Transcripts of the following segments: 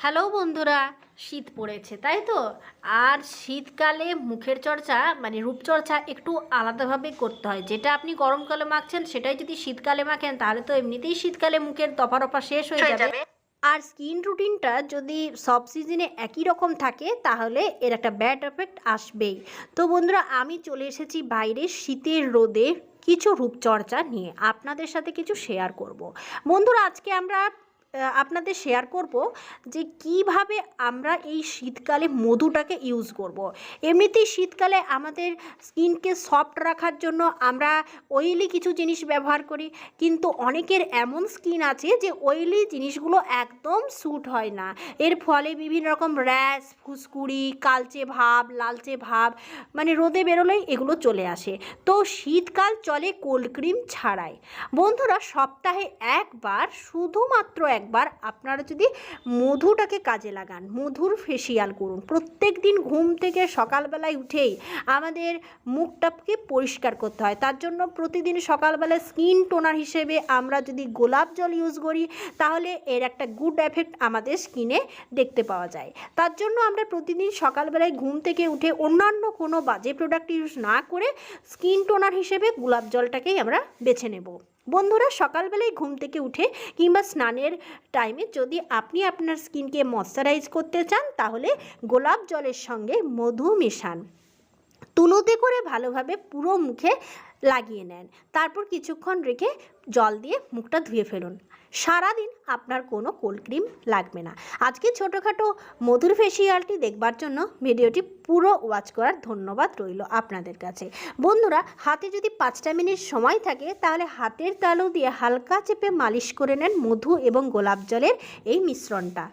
Hello বন্ধুরা শীত পড়েছে তাই তো? আর শীতকালে মুখের চর্চা মানে রূপচর্চা একটু আলাদাভাবে করতে হয়। যেটা আপনি গরমকালে মাখছেন সেটাই যদি শীতকালে মাখেন তাহলে তো এমনিতেই শীতকালে মুখের দফা রফা শেষ হয়ে যাবে। আর স্কিন রুটিনটা যদি সব সিজনে একই রকম থাকে তাহলে এর একটা ব্যাড এফেক্ট আসবেই। তো বন্ধুরা আমি চলে এসেছি বাইরে শীতের রোদে কিছু রূপচর্চা নিয়ে। আপনাদের সাথে কিছু শেয়ার করব। বন্ধুরা আজকে আমরা আপনাদের শেয়ার করব যে কীভাবে আমরা এই শীতকালে মধুটাকে ইউজ করব। এমনিতেই শীতকালে আমাদের স্কিনকে সফট রাখার জন্য আমরা অয়েলি কিছু জিনিস ব্যবহার করি, কিন্তু অনেকের এমন স্কিন আছে যে অয়েলি জিনিসগুলো একদম স্যুট হয় না। এর ফলে বিভিন্ন রকম র্যাশ ফুসকুড়ি, কালচে ভাব, লালচে ভাব মানে রোদে বেরোলেই এগুলো চলে আসে। তো শীতকাল চলে কোল্ড ক্রিম ছাড়াই। বন্ধুরা, সপ্তাহে একবার শুধুমাত্র একবার আপনারা যদি মধুটাকে কাজে লাগান, মধুর ফেসিয়াল করুন। প্রত্যেক দিন ঘুম থেকে সকালবেলায় উঠেই আমাদের মুখটাকে পরিষ্কার করতে হয়। তার জন্য প্রতিদিন সকালবেলায় স্কিন টোনার হিসেবে আমরা যদি গোলাপ জল ইউজ করি, তাহলে এর একটা গুড এফেক্ট আমাদের স্কিনে দেখতে পাওয়া যায়। তার জন্য আমরা প্রতিদিন সকালবেলায় ঘুম থেকে উঠে অন্যান্য কোনো বাজে প্রোডাক্ট ইউজ না করে স্কিন টোনার হিসেবে গোলাপ জলটাকেই আমরা বেছে নেব। বন্ধুরা, সকালবেলায় ঘুম থেকে উঠে কিংবা স্নানের টাইমে যদি আপনি আপনার স্কিনকে ময়শ্চারাইজ করতে চান, তাহলে গোলাপ জলের সঙ্গে মধু মেশান। তুলোতে করে ভালোভাবে পুরো মুখে লাগিয়ে নেন। তারপর কিছুক্ষণ রেখে জল দিয়ে মুখটা ধুয়ে ফেলুন। সারাদিন আপনার কোনো কোল্ড ক্রিম লাগবে না। আজকে ছোটোখাটো মধুর ফেসিয়ালটি দেখবার জন্য ভিডিওটি পুরো ওয়াচ করার ধন্যবাদ রইল আপনাদের কাছে। বন্ধুরা, হাতে যদি পাঁচটা মিনিট সময় থাকে, তাহলে হাতের তালু দিয়ে হালকা চেপে মালিশ করে নেন মধু এবং গোলাপ জলের এই মিশ্রণটা।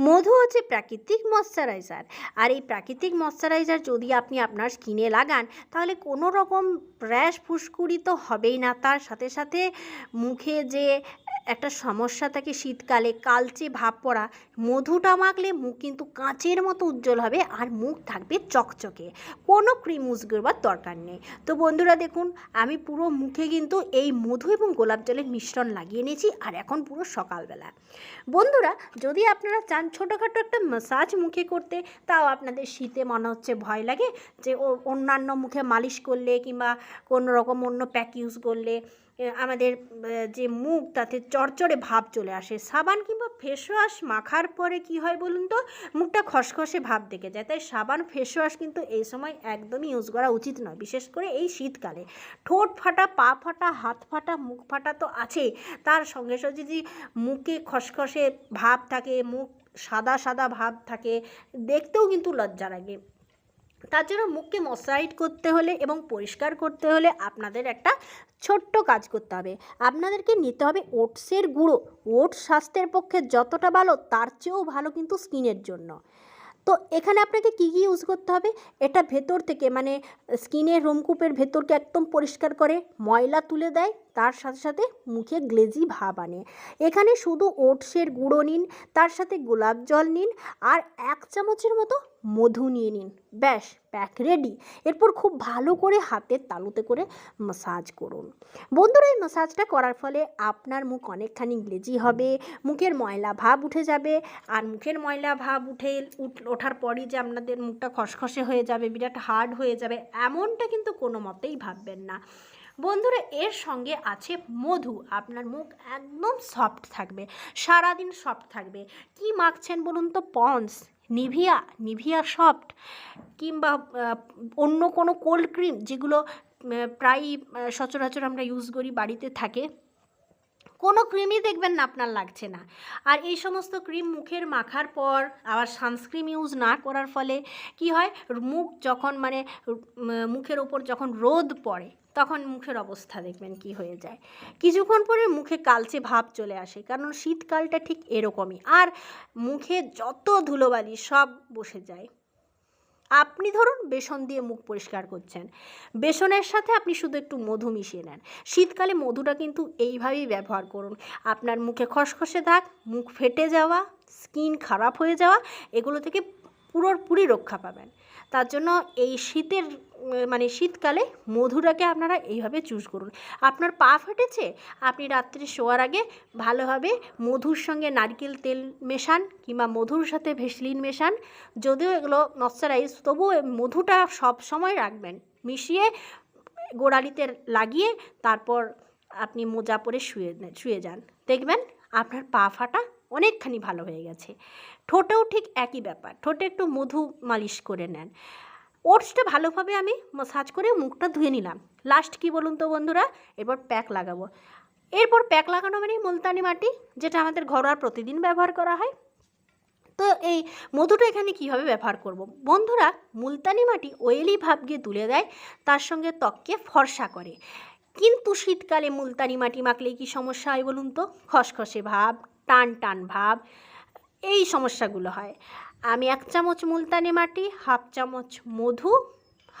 মধু হচ্ছে প্রাকৃতিক ময়শ্চারাইজার আর এই প্রাকৃতিক ময়শ্চারাইজার যদি আপনি আপনার স্কিনে লাগান, তাহলে কোনো রকম র্যাশ ফুসকুড়ি তো হবেই না। তার সাথে সাথে মুখে যে একটা সমস্যা থাকে শীতকালে, কালচে ভাব পড়া, মধুটা মাখলে মুখ কিন্তু কাঁচের মতো উজ্জ্বল হবে আর মুখ থাকবে চকচকে। কোনো ক্রিম ইউজ করবার দরকার নেই। তো বন্ধুরা দেখুন, আমি পুরো মুখে কিন্তু এই মধু এবং গোলাপ জলের মিশ্রণ লাগিয়ে নিয়েছি আর এখন পুরো সকালবেলা। বন্ধুরা, যদি আপনারা চান ছোটোখাটো একটা ম্যাসাজ মুখে করতে, তাও আপনাদের শীতে মনে হচ্ছে ভয় লাগে যে অন্যান্য মুখে মালিশ করলে কিংবা কোনো রকম অন্য প্যাক ইউজ করলে আমাদের যে মুখ, তাতে চরচরে ভাব চলে আসে। সাবান কিংবা ফেসওয়াশ মাখার পরে কি হয় বলুন তো? মুখটা খসখসে ভাব দেখে যায়। তাই সাবান, ফেসওয়াশ কিন্তু এই সময় একদমই ইউজ করা উচিত নয়। বিশেষ করে এই শীতকালে। ঠোঁট ফাটা, পা ফাটা, হাত ফাটা, মুখ ফাটা তো আছেই। তার সঙ্গে সঙ্গে যদি মুখে খসখসে ভাব থাকে, মুখ সাদা সাদা ভাব থাকে, দেখতেও কিন্তু লজ্জা লাগে। তার জন্য মুখকে মশারাইট করতে হলে এবং পরিষ্কার করতে হলে আপনাদের একটা ছোট্ট কাজ করতে হবে। আপনাদেরকে নিতে হবে ওটসের গুঁড়ো। ওটস স্বাস্থ্যের পক্ষে যতটা ভালো, তার চেয়েও ভালো কিন্তু স্কিনের জন্য। তো এখানে আপনাকে কী কী ইউজ করতে হবে? এটা ভেতর থেকে মানে স্কিনের রোমকূপের ভেতরকে একদম পরিষ্কার করে ময়লা তুলে দেয়। তার সাথে সাথে মুখে গ্লেজি ভাব আনে। এখানে শুধু ওটসের গুঁড়ো নিন, তার সাথে গোলাপ জল নিন আর এক চামচের মতো মধু নিয়ে নিন। ব্যাস প্যাক রেডি এরপর খুব ভালো করে হাতের তালুতে করে মাসাজ করুন। বন্ধুরা, এই মাসাজটা করার ফলে আপনার মুখ অনেকখানি গ্লেজি হবে, মুখের ময়লা ভাব উঠে যাবে আর মুখের ময়লা ভাব উঠে ওঠার পরই যে আপনাদের মুখটা খসখসে হয়ে যাবে, বিরাট হার্ড হয়ে যাবে, এমনটা কিন্তু কোনো মতেই ভাববেন না। বন্ধুরা, এর সঙ্গে আছে মধু। আপনার মুখ একদম সফট থাকবে, সারাদিন সফট থাকবে। কি মাখছেন বলুন তো? পন্স, নিভিয়া নিভিয়া সফট কিংবা অন্য কোনো কোল্ড ক্রিম যেগুলো প্রায়ই সচরাচর আমরা ইউজ করি, বাড়িতে থাকে। কোনো ক্রিমই দেখবেন না, আপনার লাগছে না। আর এই সমস্ত ক্রিম মুখের মাখার পর, আবার সানস্ক্রিম ইউজ না করার ফলে কি হয়? মুখ যখন মানে মুখের ওপর যখন রোদ পড়ে, তখন মুখের অবস্থা দেখবেন কি হয়ে যায়। কিছুক্ষণ পরে মুখে কালচে ভাব চলে আসে, কারণ শীতকালটা ঠিক এরকমই। আর মুখে যত ধুলোবালি সব বসে যায়। আপনি ধরুন বেসন দিয়ে মুখ পরিষ্কার করছেন। বেসনের সাথে আপনি শুধু একটু মধু মিশিয়ে নেন। শীতকালে মধুটা কিন্তু এইভাবেই ব্যবহার করুন। আপনার মুখে খসখসে দাগ, মুখ ফেটে যাওয়া, স্কিন খারাপ হয়ে যাওয়া, এগুলো থেকে পুরোপুরি রক্ষা পাবেন। তার জন্য এই শীতের মানে শীতকালে মধুটাকে আপনারা এইভাবে চুজ করুন। আপনার পা ফেটেছে, আপনি রাত্রে শোয়ার আগে ভালোভাবে মধুর সঙ্গে নারকেল তেল মেশান কিংবা মধুর সাথে ভেসলিন মেশান। যদিও এগুলো ময়শ্চারাইজ তবুও মধুটা সব সময় রাখবেন। মিশিয়ে গোড়ালিতে লাগিয়ে তারপর আপনি মোজা পরে শুয়ে শুয়ে যান। দেখবেন আপনার পা ফাটা অনেকখানি ভালো হয়ে গেছে। ঠোঁটেও ঠিক একই ব্যাপার। ঠোঁটে একটু মধু মালিশ করে নেন। ওটসটা ভালোভাবে আমি মাসাজ করে মুখটা ধুয়ে নিলাম। লাস্ট কি বলুন তো বন্ধুরা? এরপর প্যাক লাগাবো। এরপর প্যাক লাগানো মানে মুলতানি মাটি, যেটা আমাদের ঘরোয়া প্রতিদিন ব্যবহার করা হয়। তো এই মধুটা এখানে কীভাবে ব্যবহার করব। বন্ধুরা, মুলতানি মাটি ওয়েলি ভাবকে তুলে দেয়, তার সঙ্গে ত্বককে ফর্সা করে। কিন্তু শীতকালে মুলতানি মাটি মাখলে কি সমস্যা হয় বলুন তো? খসখসে ভাব টান টান ভাব এই সমস্যাগুলো হয়। আমি এক চামচ মুলতানি মাটি হাফ চামচ মধু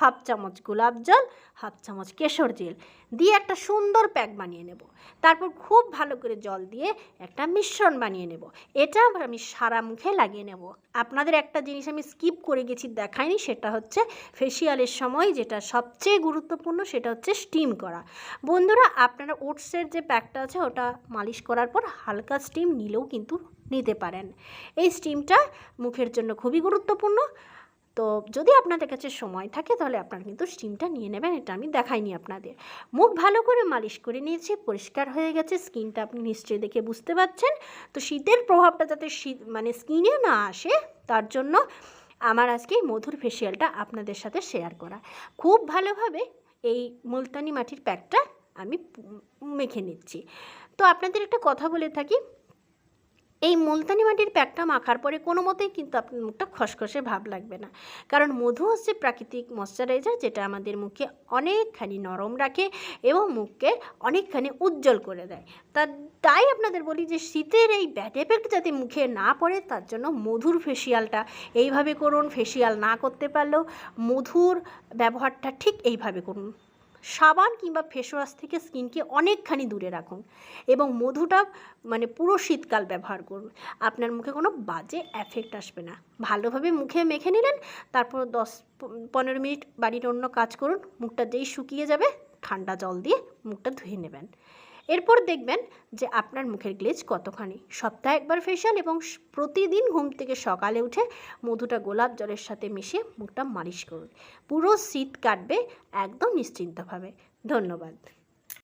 হাফ চামচ গোলাপ জল, হাফ চামচ কেশর জেল দিয়ে একটা সুন্দর প্যাক বানিয়ে নেব। তারপর খুব ভালো করে জল দিয়ে একটা মিশ্রণ বানিয়ে নেব। এটা আমি সারা মুখে লাগিয়ে নেব। আপনাদের একটা জিনিস আমি স্কিপ করে গেছি দেখাইনি, সেটা হচ্ছে ফেসিয়ালের সময় যেটা সবচেয়ে গুরুত্বপূর্ণ, সেটা হচ্ছে স্টিম করা। বন্ধুরা, আপনারা ওটসের যে প্যাকটা আছে, ওটা মালিশ করার পর হালকা স্টিম নিলেও কিন্তু নিতে পারেন। এই স্টিমটা মুখের জন্য খুবই গুরুত্বপূর্ণ। তো যদি আপনাদের কাছে সময় থাকে তাহলে আপনারা কিন্তু স্টিমটা নিয়ে নেবেন, এটা আমি দেখাইনি আপনাদের। মুখ ভালো করে মালিশ করে নিয়েছি, পরিষ্কার হয়ে গেছে স্কিনটা আপনি নিশ্চয়ই দেখে বুঝতে পারছেন। তো শীতের প্রভাবটা যাতে শীত মানে স্কিনে না আসে, তার জন্য আমার আজকে এই মধুর ফেসিয়ালটা আপনাদের সাথে শেয়ার করা। খুব ভালোভাবে এই মুলতানি মাটির প্যাকটা আমি মেখে নিচ্ছি। তো আপনাদের একটা কথা বলে থাকি এই মুলতানি মাটির প্যাকটা মাখার পরে কোনো মতেই কিন্তু আপনার মুখটা খসখসে ভাব লাগবে না। কারণ মধু হচ্ছে প্রাকৃতিক ময়শ্চারাইজার যেটা আমাদের মুখে অনেকখানি নরম রাখে এবং মুখকে অনেকখানি উজ্জ্বল করে দেয়। তা তাই আপনাদের বলি যে শীতের এই ব্যাড এফেক্ট যাতে মুখে না পড়ে, তার জন্য মধুর ফেসিয়ালটা এইভাবে করুন ফেসিয়াল না করতে পারলেও মধুর ব্যবহারটা ঠিক এইভাবে করুন। সাবান কিংবা ফেসওয়াশ থেকে স্কিনকে অনেকখানি দূরে রাখুন এবং মধুটা মানে পুরো শীতকাল ব্যবহার করুন। আপনার মুখে কোনো বাজে এফেক্ট আসবে না। ভালোভাবে মুখে মেখে নিলেন, তারপর দশ পনেরো মিনিট বাড়ির অন্য কাজ করুন। মুখটা যেই শুকিয়ে যাবে, ঠান্ডা জল দিয়ে মুখটা ধুয়ে নেবেন। এরপর দেখবেন যে আপনার মুখের গ্লেজ কতখানি। সপ্তাহে একবার ফেশিয়াল এবং প্রতিদিন ঘুম থেকে সকালে উঠে মধুটা গোলাপ জলের সাথে মিশিয়ে মুখটা মালিশ করুন। পুরো শীত কাটবে একদম নিশ্চিন্তভাবে। ধন্যবাদ।